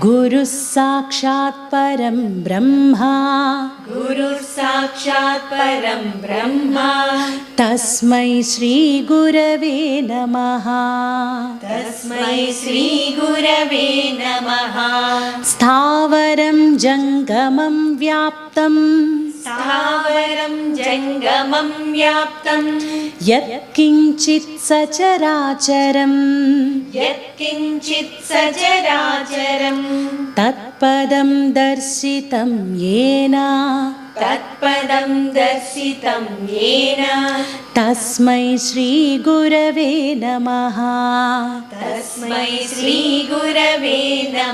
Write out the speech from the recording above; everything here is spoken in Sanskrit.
गुरुः साक्षात् परं ब्रह्मा। गुरुः साक्षात् परं ब्रह्मा। तस्मै श्रीगुरवे नमः। तस्मै श्रीगुरवे नमः। स्थावरं जङ्गमं व्याप्तं स्थावरं जङ्गमं व्याप्तं। यत्किञ्चित् सचराचरम्। यत्किञ्चित् सचराचरं तत्पदं दर्शितं येन। तत्पदं दर्शितं येन। तस्मै श्रीगुरवे नमः। तस्मै श्रीगुरवे नमः